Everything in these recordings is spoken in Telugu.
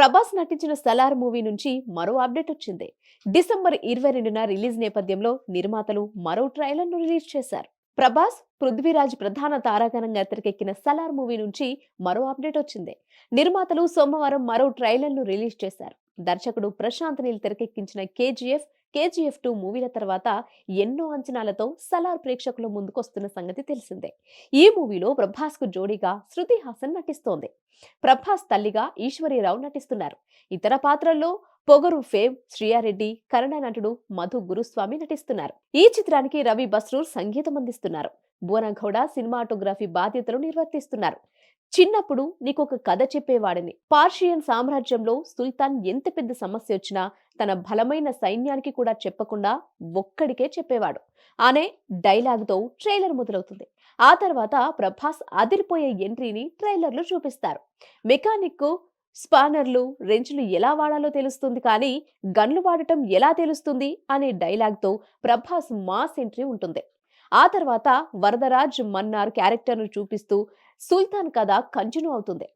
ప్రభాస్ నటించిన సలార్ మూవీ నుంచి మరో అప్డేట్ వచ్చింది. డిసెంబర్ ఇరవై రెండున రిలీజ్ నేపథ్యంలో నిర్మాతలు మరో ట్రైలర్ను రిలీజ్ చేశారు. ప్రభాస్ పృథ్వీరాజ్ ప్రధాన తారాగణంగా తెరకెక్కిన సలార్ మూవీ నుంచి మరో అప్డేట్ వచ్చింది. నిర్మాతలు సోమవారం మరో ట్రైలర్ను రిలీజ్ చేశారు. దర్శకుడు ప్రశాంత్ నీల్ తెరకెక్కించిన కేజీఎఫ్ కేజీఎఫ్ టూ మూవీల తర్వాత ఎన్నో అంచనాలతో సలార్ ప్రేక్షకుల ముందుకొస్తున్న సంగతి తెలిసిందే. ఈ మూవీలో ప్రభాస్కు జోడీగా శృతి హాసన్ నటిస్తోంది. ప్రభాస్ తల్లిగా ఈశ్వరీరావు నటిస్తున్నారు. ఇతర పాత్రల్లో పొగరు ఫేమ్ శ్రీయారెడ్డి కన్నడ నటుడు మధు గురుస్వామి నటిస్తున్నారు. ఈ చిత్రానికి రవి బస్రూర్ సంగీతం అందిస్తున్నారు. బోనగౌడ సినిమాటోగ్రఫీ బాధ్యతలు నిర్వర్తిస్తున్నారు. చిన్నప్పుడు నీకొక కథ చెప్పేవాడిని. పార్షియన్ సామ్రాజ్యంలో సుల్తాన్ ఎంత పెద్ద సమస్య వచ్చినా తన బలమైన సైన్యానికి కూడా చెప్పకుండా ఒక్కడికే చెప్పేవాడు. అనే డైలాగ్తో ట్రైలర్ మొదలవుతుంది. ఆ తర్వాత ప్రభాస్ అదిరిపోయే ఎంట్రీని ట్రైలర్లో చూపిస్తారు. మెకానిక్ స్పానర్లు రెంచ్లు ఎలా వాడాలో తెలుస్తుంది కానీ గన్లు వాడటం ఎలా తెలుస్తుంది అనే డైలాగ్తో ప్రభాస్ మాస్ ఎంట్రీ ఉంటుంది. ఆ తర్వాత వరదరాజ్ మన్నార్ క్యారెక్టర్ను చూపిస్తూ సుల్తాన్ కథ కంటిన్యూ అవుతుంది.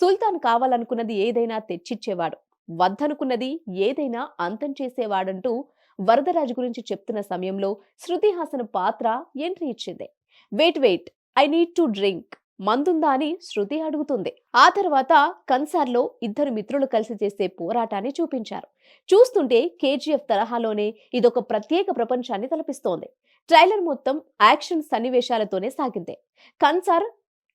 సుల్తాన్ కావాలనుకున్నది ఏదైనా తెచ్చిచ్చేవాడు. వద్దనుకున్నది ఏదైనా అంతం చేసేవాడంటూ వరదరాజు గురించి చెప్తున్న సమయంలో శృతి హాసన్ పాత్ర ఎంట్రీ ఇచ్చింది. Wait wait I need to drink మందుందా అని శృతి అడుగుతుంది. ఆ తర్వాత కన్సార్లో ఇద్దరు మిత్రులు కలిసి చేసే పోరాటాన్ని చూపించారు. చూస్తుంటే కేజీఎఫ్ తరహాలోనే ఇదొక ప్రత్యేక ప్రపంచాన్ని తలపిస్తోంది. ట్రైలర్ మొత్తం యాక్షన్ సన్నివేశాలతోనే సాగింది. కన్సార్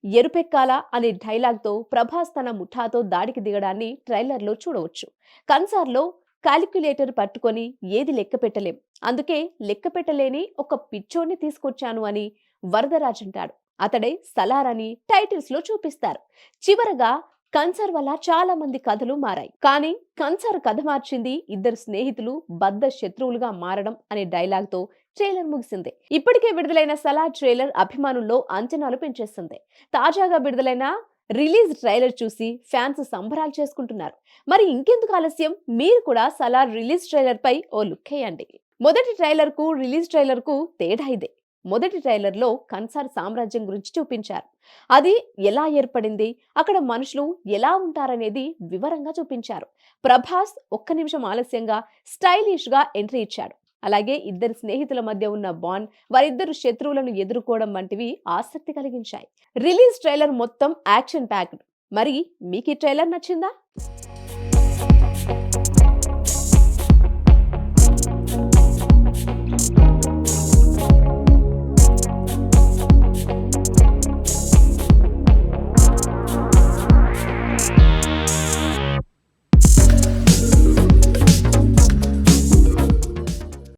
ఎరుపెక్కాల అనే డైలాగ్తో ప్రభాస్ తన ముఠాతో దాడికి దిగడాన్ని ట్రైలర్లో చూడవచ్చు. కన్సార్లో కాలిక్యులేటర్ పట్టుకొని ఏది లెక్క పెట్టలేం. అందుకే లెక్క పెట్టలేని ఒక పిచ్చోన్ని తీసుకొచ్చాను అని వరదరాజ్ అంటాడు. అతడే సలార్ అని టైటిల్స్లో చూపిస్తారు. చివరగా కన్సర్ వల్ల చాలా మంది కథలు మారాయి. కానీ కన్సర్ కథ మార్చింది ఇద్దరు స్నేహితులు బద్ద శత్రువులుగా మారడం అనే డైలాగ్తో ట్రైలర్ ముగిసింది. ఇప్పటికే విడుదలైన సలార్ ట్రైలర్ అభిమానుల్లో అంచనాలు పెంచేస్తుంది. తాజాగా విడుదలైన రిలీజ్ ట్రైలర్ చూసి ఫ్యాన్స్ సంబరాలు చేసుకుంటున్నారు. మరి ఇంకెందుకు ఆలస్యం? మీరు కూడా సలార్ రిలీజ్ ట్రైలర్ పై ఓ లుక్ వేయండి మొదటి ట్రైలర్కు రిలీజ్ ట్రైలర్కు తేడా ఇదే. మొదటి ట్రైలర్లో కన్సార్ సామ్రాజ్యం గురించి చూపించారు. అది ఎలా ఏర్పడింది? అక్కడ మనుషులు ఎలా ఉంటారనేది వివరంగా చూపించారు. ప్రభాస్ ఒక్క నిమిషం ఆలస్యంగా స్టైలిష్గా ఎంట్రీ ఇచ్చాడు. అలాగే ఇద్దరు స్నేహితుల మధ్య ఉన్న బాండ్ వారిద్దరు శత్రువులను ఎదుర్కోవడం వంటివి ఆసక్తి కలిగించాయి. రిలీజ్ ట్రైలర్ మొత్తం యాక్షన్ ప్యాక్డ్. మరి మీకు ఈ ట్రైలర్ నచ్చిందా?